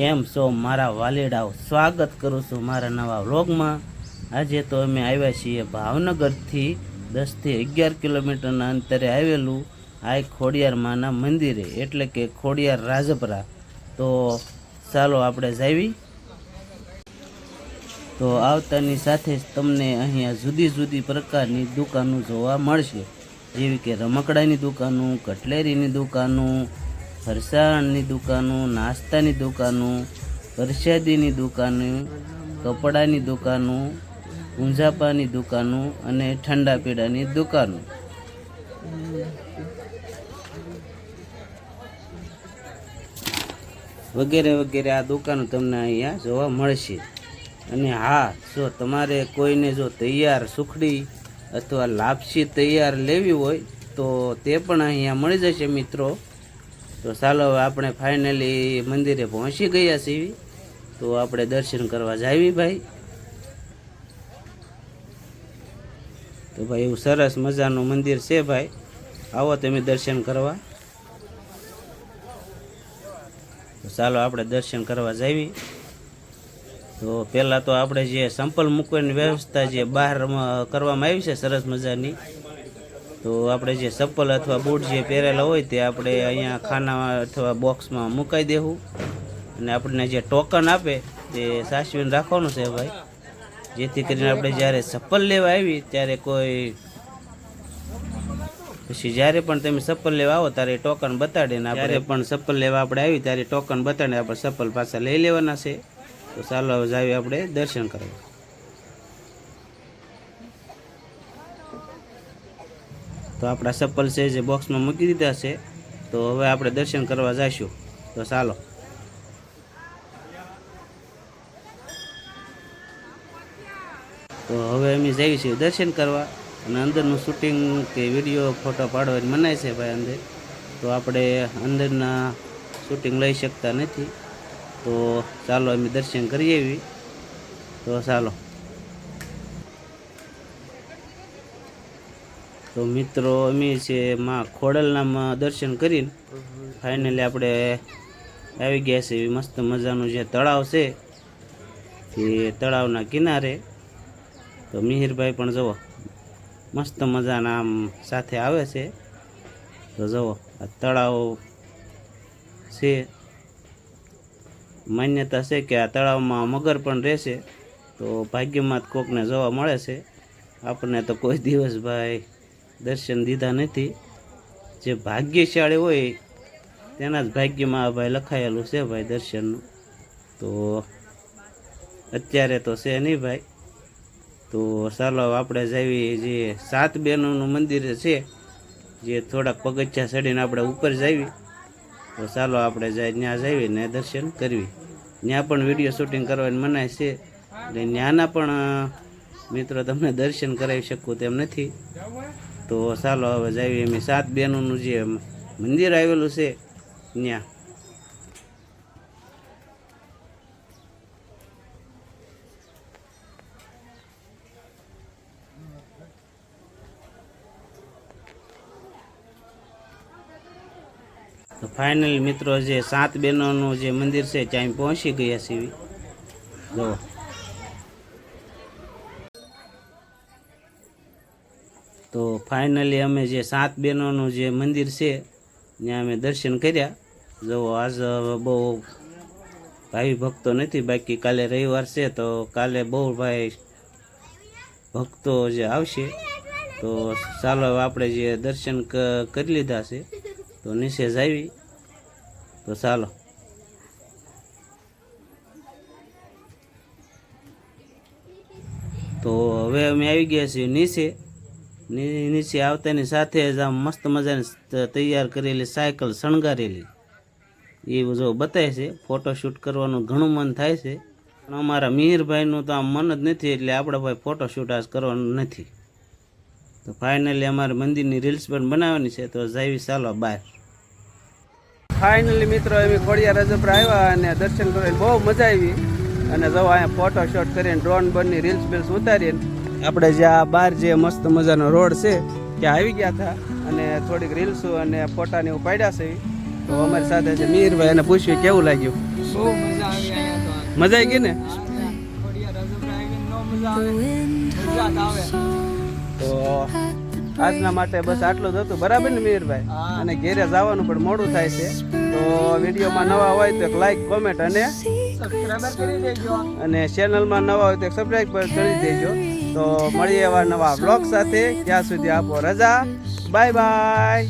કેમ છો? મારા વાલીડાઓ, સ્વાગત કરું છું મારા નવા વ્લોગમાં. આજે તો અમે આવ્યા છીએ ભાવનગરથી દસથી અગિયાર કિલોમીટરના અંતરે આવેલું આ ખોડિયાર માના મંદિરે, એટલે કે ખોડિયાર રાજપરા. તો ચાલો આપણે જાવી. તો આવતાની સાથે જ તમને અહીંયા જુદી જુદી પ્રકારની દુકાનો જોવા મળશે. જેવી કે રમકડાની દુકાનો, કટલેરીની દુકાનો ફરસાણની દુકાનો, નાસ્તાની દુકાનો, પ્રસાદીની દુકાનો, કપડાની દુકાનો, ઊંઝાપાની દુકાનો અને ઠંડા પીણાની દુકાનો. વગેરે વગેરે આ દુકાનો તમને અહીંયા જોવા મળશે. અને હા, જો તમારે કોઈને જો તૈયાર સુખડી અથવા લાપસી તૈયાર લેવી હોય, તો તે પણ અહીંયા મળી જશે મિત્રો. તો ચાલો આપણે ફાઇનલી મંદિરે પહોંચી ગયા છીએ. તો આપણે દર્શન કરવા જાવી ભાઈ. તો ભાઈ એવું સરસ મજાનું મંદિર છે ભાઈ. આવો તમે દર્શન કરવા. તો ચાલો આપણે દર્શન કરવા જાવી. તો પહેલાં તો આપણે જે સંપલ મૂકવાની વ્યવસ્થા જે બહાર કરવામાં આવી છે સરસ મજાની તો આપણે જે ચપ્પલ અથવા બૂટ જે પહેરેલા હોય તે આપણે અહીંયા ખાના અથવા બોક્સમાં મુકાઈ દેવું. અને આપણને જે ટોકન આપે તે સાચવીને રાખવાનું છે ભાઈ. જેથી કરીને આપણે જ્યારે ચપ્પલ લેવા આવી ત્યારે કોઈ પછી જ્યારે પણ તમે ચપ્પલ લેવા આવો ત્યારે ટોકન બતાડીને આપણે પણ ચપ્પલ લેવા આપણે આવી ત્યારે ટોકન બતાડીને આપણે ચપ્પલ પાછા લઈ લેવાના છે. તો ચાલો હવે જાવી આપણે દર્શન કરવા. તો આપણા ચપ્પલ છે જે બોક્સમાં મૂકી દીધા છે. તો હવે આપણે દર્શન કરવા જઈશું. તો ચાલો. તો હવે અમે જઈએ છીએ દર્શન કરવા અને અંદરનું શૂટિંગ કે વીડિયો ફોટો પાડવાની મનાય છે ભાઈ અંદર. તો આપણે અંદરના શૂટિંગ લઈ શકતા નથી. તો ચાલો અમે દર્શન કરી આવી તો ચાલો. તો મિત્રો, અમે છે માં ખોડલનામાં દર્શન કરીને ફાઇનલી આપણે આવી ગયા છે. એવી મસ્ત મજાનું જે તળાવ છે, એ તળાવના કિનારે. તો મિહિરભાઈ પણ જુઓ, મસ્ત મજાના આમ સાથે આવે છે. તો જુઓ, આ તળાવ છે. માન્યતા છે કે આ તળાવમાં મગર પણ રહેશે. તો ભાગ્યમાં જ કોકને જોવા મળે છે. આપણને તો કોઈ દિવસ ભાઈ દર્શન દીધા નથી. જે ભાગ્યશાળી હોય તેના જ ભાગ્યમાં આ ભાઈ લખાયેલું છે ભાઈ દર્શનનું. તો અત્યારે તો છે નહીં ભાઈ. તો ચાલો આપણે જઈએ જે સાત બહેનોનું મંદિર છે, જે થોડાક પગથિયા ચડીને આપણે ઉપર જઈએ તો ચાલો આપણે જાય ત્યાં જઈએ ને દર્શન કરવી. ત્યાં પણ વીડિયો શૂટિંગ કરવાની મનાય છે. એટલે ત્યાંના પણ મિત્રો તમને દર્શન કરાવી શકું તેમ નથી. તો ચાલો હવે જઈએ અમે સાત બહેનોનું જે મંદિર આવેલું છે ત્યાં તો ફાઇનલ મિત્રો, જે સાત બહેનોનું જે મંદિર છે, ત્યાં પહોંચી ગયા છીએ. જો. તો ફાઇનલી અમે જે સાત બહેનોનું જે મંદિર છે, ત્યાં અમે દર્શન કર્યા. જો આજ બહુ ભાઈ ભક્તો નથી, બાકી કાલે રવિવાર છે, તો કાલે બહુ ભાઈ ભક્તો જે આવશે. તો ચાલો આપણે જે દર્શન કરી લીધા છે, તો નીચે જાવી તો ચાલો. તો હવે અમે આવી ગયા છીએ નીચે. નીચે આવતાની સાથે જ આમ મસ્ત મજાની તૈયાર કરેલી સાયકલ શણગારેલી. એ જો બતાવે છે ફોટોશૂટ કરવાનું ઘણું મન થાય છે. પણ અમારા મિહિરભાઈનું તો આમ મન જ નથી, એટલે આપણે ભાઈ ફોટોશૂટ આજ કરવાનું નથી. તો ફાઇનલી અમારે મંદિરની રીલ્સ પણ બનાવવાની છે, તો જાવી ચાલો બહાર. ફાઇનલી મિત્રો એમ ખોડિયા રજપરા આવ્યા અને દર્શન કરેલ બહુ મજા આવી. અને જો અહીંયા ફોટો શોટ કરીને ડ્રોન બનની રીલ્સ બિલ્સ ઉતારીને આપણે જે આ બહાર જે મસ્ત મજાનો રોડ છે ત્યાં આવી ગયા હતા અને થોડીક રીલ્સો અને ફોટાને એવું પાડ્યા છે. તો અમારી સાથે છે મીરભાઈ એને પૂછ્યું કેવું લાગ્યું? મજા આવી ગઈ. ને? તો આજના માટે બસ આટલું જ હતું. બરાબર ને મીરભાઈ? અને ઘેરે જવાનું પણ મોડું થાય છે. તો વિડીયોમાં નવા હોય તો એક લાઈક કોમેન્ટ અને અને ચેનલમાં નવા હોય તો એક સબસ્ક્રાઈબ કરી દેજો. તો મળીએ એવા નવા બ્લોગ સાથે. ત્યાં સુધી આપો રજા. Bye bye